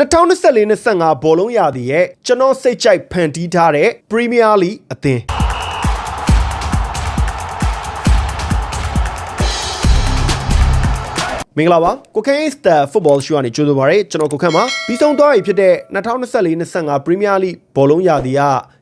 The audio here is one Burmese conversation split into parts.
2024-25ဘောလုံးရာသီရဲ့ကျွန်တော်စိတ်ကြိုက်ဖန်တီးထားတဲ့ Premier League အသင်းမင်္ဂလာပါကိုခန့်စတာဖုတ်ဘောရှိုးကနေကြိုဆိုပါရစေကျွန်တော်ကိုခန့်ပါပြီးဆုံးသွားပြီဖြစ်တဲ့2024-25 Premier League ဘောလုံးရာသီက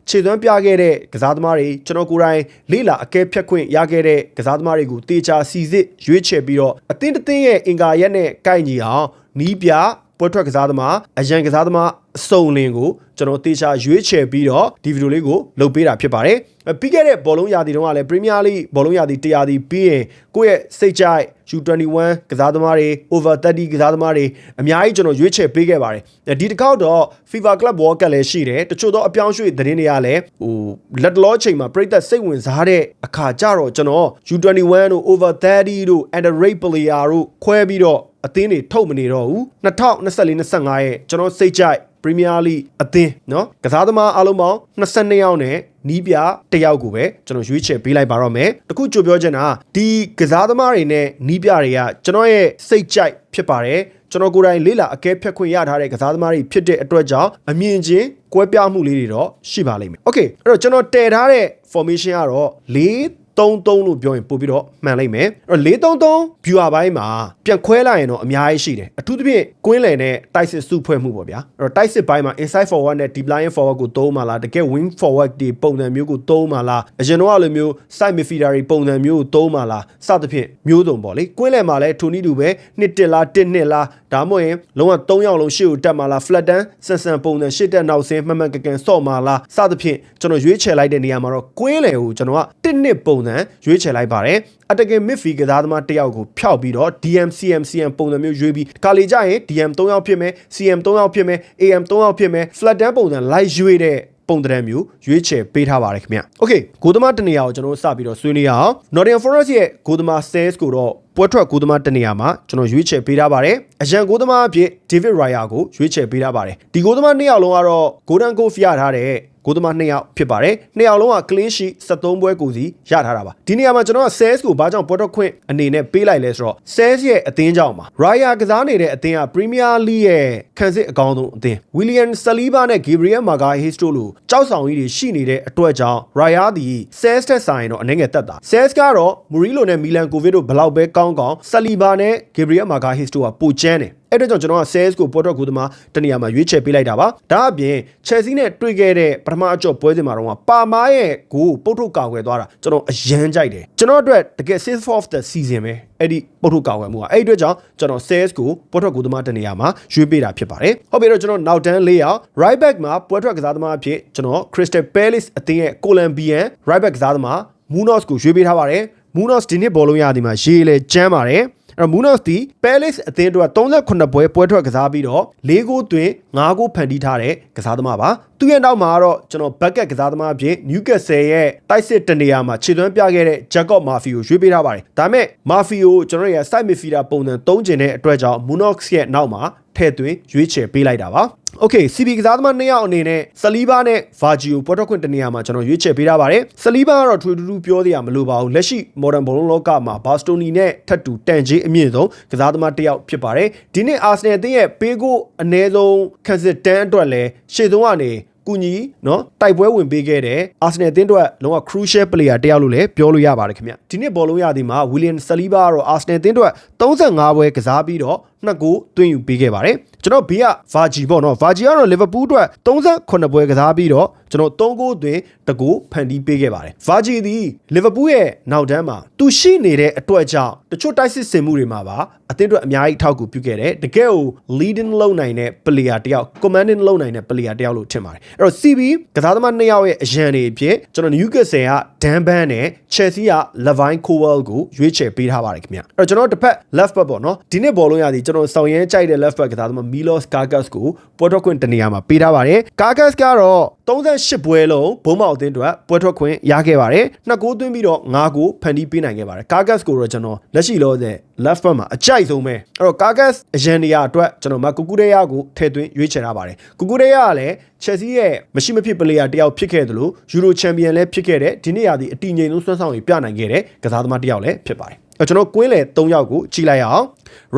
ခြေသွမ်းပြခဲ့တဲ့ကစားသမားတွေကျွန်တော်ကိုယ်တိုင်လေးလာအကဲဖြတ်ခွင့်ရခဲ့တဲ့ကစားသမားတွေကိုတေချာစီစစ်ရွေးချယ်ပြီးတော့အသင်းတစ်သင်းရဲ့အင်္ဂါရက်နဲ့ကိုက်ညီအောင်နီးပြ ပွဲထွက်ကစားသမားအရန်ကစားသမားအစုံလင်ကိုကျွန်တော်တေချာရွေးချယ်ပြီးတော့ဒီဗီဒီယိုလေးကိုလုပ်ပေးတာဖြစ်ပါတယ်။ပြီးခဲ့တဲ့ဘောလုံးရာသီတုန်းကလည်း Premier League ဘောလုံးရာသီတရားသီပြီးရင်ကိုယ့်ရဲ့စိတ်ကြိုက် U21 ကစားသမားတွေ over 30ကစားသမားတွေအများကြီးကျွန်တော်ရွေးချယ်ပေးခဲ့ပါတယ်။ဒီတစ်ခေါက်တော့ FIFA Club World Cup လည်းရှိတယ်။တချို့သောအပြောင်းရွှေ့သတင်းတွေကလည်းဟိုလက်တလောချိန်မှာပြည်သက်စိတ်ဝင်စားတဲ့အခါကြတော့ကျွန်တော် U21 တို့ over 30တို့ underrated player တို့ခွဲပြီးတော့ အသင်းတွေထုတ်မနေတော့ဘူး2024-25ရဲ့ကျွန်တော်စိတ်ကြိုက် Premier League အသင်းเนาะကစားသမားအလုံးပေါင်း22ယောက်နဲ့နီးပြတစ်ယောက်ကိုပဲကျွန်တော်ရွေးချယ်ပေးလိုက်ပါတော့မယ်တခုကြိုပြောချင်တာဒီကစားသမားတွေနဲ့နီးပြတွေကကျွန်တော်ရဲ့စိတ်ကြိုက်ဖြစ်ပါတယ်ကျွန်တော်ကိုယ်တိုင်လေးလာအကဲဖြတ်ခွင့်ရထားတဲ့ကစားသမားတွေဖြစ်တဲ့အတွက်ကြောင့်အမြင်ချင်းကွဲပြားမှုလေးတွေတော့ရှိပါလိမ့်မယ်။ Okay အဲ့တော့ကျွန်တော်တည်ထားတဲ့ formation ကတော့4 33လို့ပြောရင်ပို့ပြီးတော့မှန်လိုက်မယ်အဲ့တော့433 viewer ဘိုင်းမှာပြန်ခွဲလိုက်ရင်တော့အများကြီးရှိတယ်အထူးသဖြင့်ကွင်းလယ်နဲ့တိုက်စစ်စုဖွဲ့မှုပေါ့ဗျာအဲ့တော့တိုက်စစ်ဘိုင်းမှာ inside forward နဲ့ deep line forward ကိုသုံးမှာလားတကယ် wing forward တွေပုံစံမျိုးကိုသုံးမှာလားအရင်တော့လိုမျိုး side midfielder တွေပုံစံမျိုးကိုသုံးမှာလားစသဖြင့်မျိုးစုံပေါ့လေကွင်းလယ်မှာလည်းထိုနည်းတူပဲနှစ်တစ်လားတစ်နှစ်လားဒါမှမဟုတ်ရင်လုံးဝ3ယောက်လုံးရှေ့ကိုတက်မှာလား flat down ဆန်ဆန်ပုံစံရှေ့တက်နောက်ဆင်းမှန်မှန်ကန်ကန်ဆော့မှာလားစသဖြင့်ကျွန်တော်ရွေးချယ်လိုက်တဲ့နေရာမှာတော့ကွင်းလယ်ကိုကျွန်တော်ကတစ်နှစ်ပုံစံရွေးချယ်လိုက်ပါတယ်အတကယ် midfield ကစားသမားတစ်ယောက်ကိုဖျောက်ပြီးတော့ DM CM CM ပုံစံမျိုးရွေးပြီးခါလေကြရင် DM 3ယောက်ဖြစ်မယ် CM 3ယောက်ဖြစ်မယ် AM 3ယောက်ဖြစ်မယ် flat down ပုံစံလိုက်ရွေးတဲ့ပုံတံမျိုးရွေးချယ်ပေးထားပါတယ်ခင်ဗျ။ Okay ဂိုးသမားတနေရာကိုကျွန်တော်တို့စပြီးတော့ဆွေးနွေးရအောင်။ Nottingham Forest ရဲ့ဂိုးသမား Sales ကိုတော့ပွဲထွက်ဂိုးသမားတနေရာမှာကျွန်တော်ရွေးချယ်ပေးထားပါတယ်။အရန်ဂိုးသမားအဖြစ် David Raya ကိုရွေးချယ်ပေးထားပါတယ်။ဒီဂိုးသမားနှစ်ယောက်လုံးကတော့ Golden Goal ရထားတဲ့ ဂိုးသမား2ယောက်ဖြစ်ပါတယ်။2ယောက်လုံးက clean sheet 73ပွဲကိုစီရထားတာပါ။ဒီနေရာမှာကျွန်တော်က sales ကိုဘာကြောင့်ပွဲတော့ခွင့်အနေနဲ့ပေးလိုက်လဲဆိုတော့ sales ရဲ့အသင်းကြောင့်ပါ။ Raya ကစားနေတဲ့အသင်းက Premier League ရဲ့ခံစစ်အကောင်းဆုံးအသင်း။ William Saliba နဲ့ Gabriel Magalhaes တို့လိုကြောက်ဆောင်ကြီးတွေရှိနေတဲ့အတွက်ကြောင့် Raya ဒီ sales တက်ဆိုင်တော့အနေငယ်တက်တာ။ sales ကတော့ Murillo နဲ့ Milan Kovic တို့ဘလောက်ပဲကောင်းကောင်း Saliba နဲ့ Gabriel Magalhaes တို့ကပိုကျန်းတယ်။ အဲ့တော့ကျွန်တော်က sales ကိုပေါ်တော့ကူသမားတနေရာမှာရွေးချယ်ပေးလိုက်တာပါဒါအပြင် Chelsea နဲ့တွေ့ခဲ့တဲ့ပထမအကျော့ပွဲစဉ်မှာတော့ပါမားရဲ့ဂိုးပုတ်ထုတ်ကာကွယ်သွားတာကျွန်တော်အရန်ကြိုက်တယ်ကျွန်တော်အတွက်တကယ် save of the season ပဲအဲ့ဒီပုတ်ထုတ်ကာကွယ်မှုကအဲ့ဒီအတွက်ကြောင့်ကျွန်တော် sales ကိုပေါ်ထွက်ကူသမားတနေရာမှာရွေးပေးတာဖြစ်ပါတယ်ဟုတ်ပြီတော့ကျွန်တော်နောက်တန်းလေးအောင် right back မှာပွဲထွက်ကစားသမားအဖြစ်ကျွန်တော် Crystal Palace အသင်းရဲ့ Colombian right back ကစားသမား Munoz ကိုရွေးပေးထားပါတယ် Munoz ဒီနှစ်ဘောလုံးရသည်မှာရေးလေကျမ်းပါတယ်အဲ့ တော့ Munoz ဒီ Palace အသင်းအတွက်38ပွဲပွဲထွက်ကစားပြီးတော့၄ဂိုးသွင်း၅ဂိုးဖန်တီးထားတဲ့ကစားသမားပါသူရဲ့နောက်မှာတော့ကျွန်တော် bucket ကစားသမားအဖြစ် Newcastle ရဲ့တိုက်စစ်တနေရာမှာခြေသွမ်းပြခဲ့တဲ့ Jacob Murphy ကိုရွေးပေးထားပါတယ်ဒါပေမဲ့ Murphy ကိုကျွန်တော်ရဲ့ side midfielder ပုံစံသုံးကျင်တဲ့အတွက်ကြောင့် Munoz ရဲ့နောက်မှာ ထည့်သွင်းရွေးချယ်ပေးလိုက်တာပါ။ Okay CB ကစားသမားနှစ်ယောက်အနေနဲ့ဆလီဘာနဲ့ဗာဂျီယိုပေါ်တော့ခွင့်တနေရာမှာကျွန်တော်ရွေးချယ်ပေးထားပါတယ်။ဆလီဘာကတော့ထွေထူးထူးပြောစရာမလိုပါဘူး။လက်ရှိ Modern ဘောလုံးလောကမှာ Bastoni နဲ့ထပ်တူတန်ကြီးအမြင့်ဆုံးကစားသမားတစ်ယောက်ဖြစ်ပါတယ်။ဒီနေ့ Arsenal အသင်းရဲ့ပေးကိုအ ਨੇ ဆုံး Kazakhstan အတွက်လည်းရှေ့ဆုံးကနေ ကူညီနော်တိုက်ပွဲဝင်ပေးခဲ့တဲ့အာဆင်နယ်အသင်းအတွက်လုံးဝ crucial player တယောက်လို့လည်းပြောလို့ရပါတယ်ခင်ဗျဒီနေ့ဘောလုံးရသည်မှာ William Saliba ကတော့အာဆင်နယ်အသင်းအတွက်35ပွဲကစားပြီးတော့နှစ်ကိုသွင်းယူပေးခဲ့ပါတယ်ကျွန်တော်ဘေးက Virgil ပေါ့နော် Virgil ကတော့ Liverpool အတွက်38ပွဲကစားပြီးတော့ကျွန်တော်3ဂိုးသွင်းတကူဖန်တီးပေးခဲ့ပါတယ် Virgil ဒီ Liverpool ရဲ့နောက်တန်းမှာသူရှိနေတဲ့အတွက်ကြောင့်တချို့တိုက်စစ်စင်မှုတွေမှာပါအသင်းအတွက်အများကြီးထောက်ကူပြုခဲ့တယ်တကယ်ကို leading လုပ်နိုင်တဲ့ player တယောက် commanding လုပ်နိုင်တဲ့ player တယောက်လို့ထင်ပါတယ်အဲ့တော့ CB ကစားသမားနှစ်ယောက်ရဲ့အရန်တွေအဖြစ်ကျွန်တော် Newcastle က Dan Ban နဲ့ Chelsea က Levine Cowell ကိုရွေးချယ်ပေးထားပါတယ်ခင်ဗျအဲ့တော့ကျွန်တော်တစ်ဖက် left back ပေါ့နော်ဒီနေ့ဘောလုံးရသည်ကျွန်တော်ဆောင်ရဲကြိုက်တဲ့ left back ကစားသမား Milos Karkas ကိုပေါ်ထွက်ခွင့်တနေရာမှာပေးထားပါတယ် Karkas ကတော့38ပွဲလုံးဘုံမောက်အသင်းအတွက်ပွဲထွက်ခွင့်ရခဲ့ပါတယ်နှစ်ကိုသွင်းပြီးတော့၅ကိုဖန်တီးပေးနိုင်ခဲ့ပါတယ် Karkas ကိုတော့ကျွန်တော်လက်ရှိလောဆယ် left back မှာအကြိုက်ဆုံးပဲအဲ့တော့ Karkas အရန်နေရာအတွက်ကျွန်တော်မကူကူရေယာကိုထည့်သွင်းရွေးချယ်ထားပါတယ်ကူကူရေယာကလည်း Chelsea ရဲ့မရှိမဖြစ် player တယောက်ဖြစ်ခဲ့တယ်လို့ Euro Champion လည်းဖြစ်ခဲ့တဲ့ဒီနေ့ရာသီအတီငိမ်ဆုံးစွမ်းဆောင်ရည်ပြနိုင်ခဲ့တဲ့ကစားသမားတယောက်လည်းဖြစ်ပါတယ်ကျွန်တော်ကွင်းလေ၃ယောက်ကိုကြည့်လိုက်ရအောင်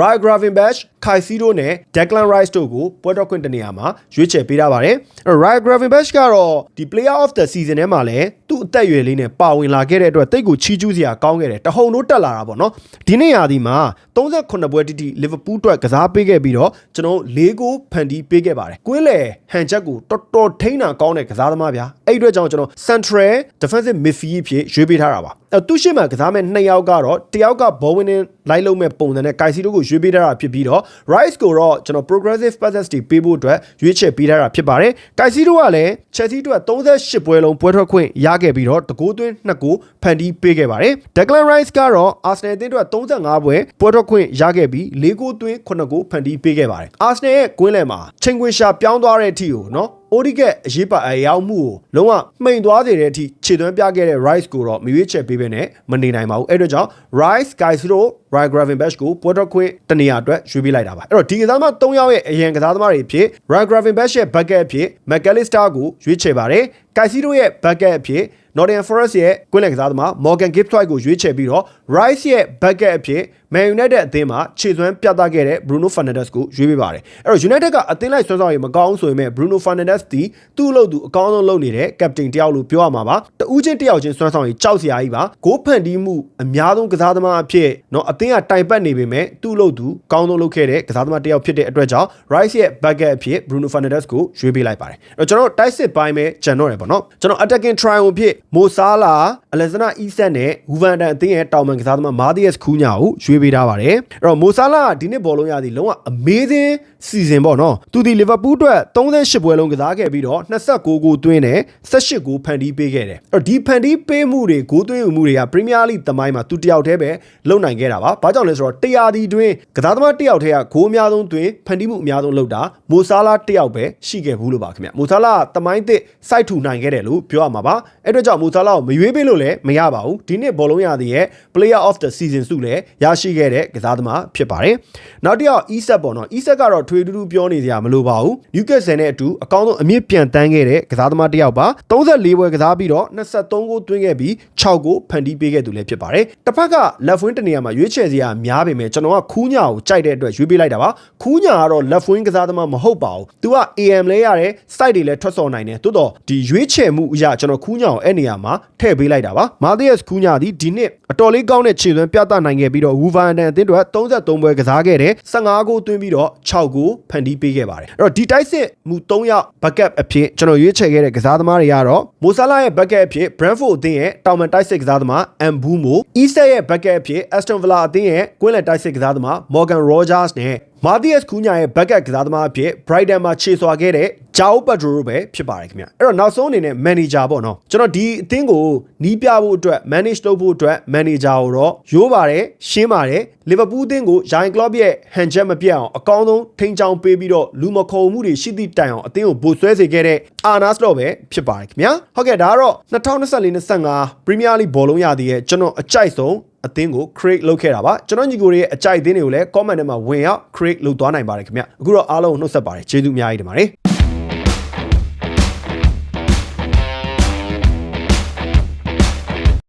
Ryan Gravenberch, Caicedo နဲ့ Declan Rice တို့ကိုပွဲတော်ခွင့်တနေရာမှာရွေးချယ်ပေးထားပါတယ်အဲ့တော့ Ryan Gravenberch ကတော့ဒီ Player of the Season ထဲမှာလည်းသူ့အသက်အရွယ်လေးနဲ့ပါဝင်လာခဲ့တဲ့အတွက်တိတ်ကိုချီးကျူးစရာကောင်းခဲ့တယ်တဟုန်တို့တက်လာတာပေါ့နော်ဒီနေ့ရာသီမှာ38ပွဲတိတိ Liverpool အတွက်ကစားပေးခဲ့ပြီးတော့ကျွန်တော်၄ဂိုးဖန်တီးပေးခဲ့ပါတယ်ကွင်းလေဟန်ချက်ကိုတော်တော်ထိန်းတာကောင်းတဲ့ကစားသမားဗျာအဲ့ဒီအတွက်ကြောင့်ကျွန်တော် Central Defensive Midfield ဖြစ်ရွေးပေးထားတာပါအဲ့သူရှိမှကစားမဲ့2ယောက်ကတော့တယောက်ကဘောဝင်နေလိုက်လုံးမဲ့ပုံစံနဲ့ Kaisi တို့ကိုရွေးပေးထားတာဖြစ်ပြီးတော့ Rice ကိုတော့ကျွန်တော် progressive passes တွေပေးဖို့အတွက်ရွေးချယ်ပေးထားတာဖြစ်ပါတယ်။ Kaisi တို့ကလည်း Chelsea တို့က38ပွဲလုံးပွဲထွက်ခွင့်ရခဲ့ပြီးတော့တကိုးသွင်း2ကိုဖန်တီးပေးခဲ့ပါတယ်။ Declan Rice ကတော့ Arsenal အသင်းတို့က35ပွဲပွဲထွက်ခွင့်ရခဲ့ပြီး4ကိုသွင်း9ကိုဖန်တီးပေးခဲ့ပါတယ်။ Arsenal ရဲ့ကွင်းလယ်မှာချိန်ခွင်ရှာပြောင်းသွားတဲ့အထိကိုနော် အိုဒီကက်အရေးပါအရောက်မှုကိုလုံးဝမှိန်သွားစေတဲ့အထိခြေသွမ်းပြခဲ့တဲ့ Rice ကိုတော့မရွေးချယ်ပေးဘဲနဲ့မနေနိုင်ပါဘူးအဲ့တော့ကြောင့် Rice Kaisro Ryan Gravenberch ကိုပွဲတော်ခွင့်တနေရာအတွက်ရွေးပေးလိုက်တာပါအဲ့တော့ဒီကစားသမား၃ယောက်ရဲ့အရင်ကစားသမားတွေဖြစ် Ryan Gravenberch ရဲ့ backup ဖြစ် McAllister ကိုရွေးချယ်ပါတယ်Kaisro ရဲ့ backup ဖြစ် Nottingham Forest ရဲ့ကွင်းလယ်ကစားသမား Morgan Gibbs White ကိုရွေးချယ်ပြီးတော့ Rice ရဲ့ backup အဖြစ် Man United အသင်းမှာခြေစွမ်းပြသခဲ့တဲ့ Bruno Fernandes ကိုရွေးပေးပါတယ်အဲ့တော့ United ကအသင်းလိုက်ဆွမ်းဆောင်ရည်မကောင်းဆိုပေမဲ့ Bruno Fernandes ဒီသူ့အလုပ်သူအကောင်းဆုံးလုပ်နေတဲ့ captain တယောက်လို့ပြောရမှာပါတဦးချင်းတယောက်ချင်းဆွမ်းဆောင်ရည်ကြောက်စရာကြီးပါဂိုးဖန်တီးမှုအများဆုံးကစားသမားအဖြစ်เนาะအသင်းကတိုင်ပတ်နေပေမဲ့သူ့အလုပ်သူကောင်းဆုံးလုပ်ခဲ့တဲ့ကစားသမားတယောက်ဖြစ်တဲ့အတွက်ကြောင့် Rice ရဲ့ backup အဖြစ် Bruno Fernandes ကိုရွေးပေးလိုက်ပါတယ်အဲ့တော့ကျွန်တော်တိုက်စစ်ပိုင်းပဲဂျန်တော့တယ် ပေါ့နော်ကျွန်တော် attacking trial အဖြစ် Mo Salah, Alexander Isak နဲ့ Wolverhampton အသင်းရဲ့တောင်ပန်ကစားသမား Matthias Cunha ကိုရွေးပေးထားပါတယ်အဲ့တော့ Mo Salah ကဒီနှစ်ဘောလုံးရသည်လုံးဝ amazing season ပေါ့နော်သူဒီ Liverpool အတွက်38ပွဲလုံးကစားခဲ့ပြီးတော့29ဂိုးသွင်းတယ်18ဂိုးဖန်တီးပေးခဲ့တယ်အဲ့တော့ဒီဖန်တီးပေးမှုတွေဂိုးသွင်းမှုတွေက Premier League သမိုင်းမှာသူတယောက်တည်းပဲလုပ်နိုင်ခဲ့တာပါဘာကြောင့်လဲဆိုတော့တရားဒီတွင်ကစားသမားတယောက်တည်းကဂိုးအများဆုံးသွင်းဖန်တီးမှုအများဆုံးလုပ်တာ Mo Salah တယောက်ပဲရှိခဲ့ဘူးလို့ပါခင်ဗျ Mo Salah ကသမိုင်းသစ်စိုက်ထူနိုင်ခဲ့တယ်လို့ပြောရမှာပါအဲ့အတွက်ကြောင့် Mo Salah ကိုမရွေးပေးလို့လည်းမရပါဘူးဒီနှစ်ဘောလုံးရသည်ရဲ့ Player of the Season ဆုလည်းရရှိခဲ့တဲ့ကစားသမားဖြစ်ပါတယ်နောက်တစ်ယောက် Isak ပေါ့နော် Isak ကတော့ထွေထူးထူးပြောနေစရာမလိုပါဘူး Newcastle နဲ့အတူအကောင်းဆုံးအမြင့်ပြန်တန်းခဲ့တဲ့ကစားသမားတစ်ယောက်ပါ34ပွဲကစားပြီးတော့23ဂိုးသွင်းခဲ့ပြီး6ဂိုးဖန်တီးပေးခဲ့သူလည်းဖြစ်ပါတယ်တစ်ဖက်ကလက်ဖွင်းတနေရာမှာရွေးချယ်စရာများပေမဲ့ကျွန်တော်ကခူးညာကိုကြိုက်တဲ့အတွက်ရွေးပေးလိုက်တာပါခူးညာကတော့လက်ဖွင်းကစားသမားမဟုတ်ပါဘူးသူက AM လဲရတယ် site တွေလည်းထွက်စော်နိုင်တယ်တိုးတော့ဒီရွေးချယ်မှုအရာကျွန်တော်ခူးညာကိုအဲ့နေရာမှာထည့်ပေးလိုက်တာပါမာသီယက်စ်ခူးညာဒီဒီနှစ်အတော်လေးကောင်းတဲ့ခြေစွမ်းပြသနိုင်ခဲ့ပြီးတော့ဝူဗန်တန်အသင်းတို့က33ပွဲကစားခဲ့တယ်15ဂိုးသွင်းပြီးတော့6ဂိုးဖန်တီးပေးခဲ့ပါတယ်အဲ့တော့ဒီတိုက်စစ်မှု3ယောက် backup အဖြစ်ကျွန်တော်ရွေးချယ်ခဲ့တဲ့ကစားသမားတွေကတော့မိုဆာလာရဲ့ backup အဖြစ် Brentford အသင်းရဲ့တောင်ပန်တိုက်စစ်ကစားသမား Ambumo East ရဲ့ backup အဖြစ် Aston Villa အသင်းရဲ့ကွင်းလယ်တိုက်စစ်ကစားသမား Morgan Rogers နဲ့ Matthias Cunha ရဲ့ backup ကစားသမားအဖြစ် Brighton မှာခြေဆွာခဲ့တဲ့ Jao Pedro ပဲဖြစ်ပါတယ်ခင်ဗျအဲ့တော့နောက်ဆုံးအနေနဲ့ manager ပေါ့နော်ကျွန်တော်ဒီအသင်းကိုနီးပြဖို့အတွက် manage လုပ်ဖို့အတွက် manager ကိုတော့ရိုးပါတယ်ရှင်းပါတယ် Liverpool အသင်းကို Jurgen Klopp ရဲ့ hand check မပြတ်အောင်အကောင်းဆုံးထိန်းချောင်းပေးပြီးတော့လူမခုံမှုတွေရှိသည့်တိုင်အောင်အသင်းကိုဗိုလ်ဆွဲစေခဲ့တဲ့ Arnas တော့ပဲဖြစ်ပါတယ်ခင်ဗျာဟုတ်ကဲ့ဒါကတော့2024-25 Premier League ဘောလုံးရသည်ရဲ့ကျွန်တော်အကြိုက်ဆုံးအသင်းကို create လုပ်ခဲ့တာပါကျွန်တော်ညီကိုတွေရဲ့အကြိုက်အသင်းတွေကိုလည်း comment ထဲမှာဝင်ရောက် create လုပ်သွားနိုင်ပါတယ်ခင်ဗျအခုတော့အားလုံးနှုတ်ဆက်ပါတယ်ကျေးဇူးအများကြီးတင်ပါတယ်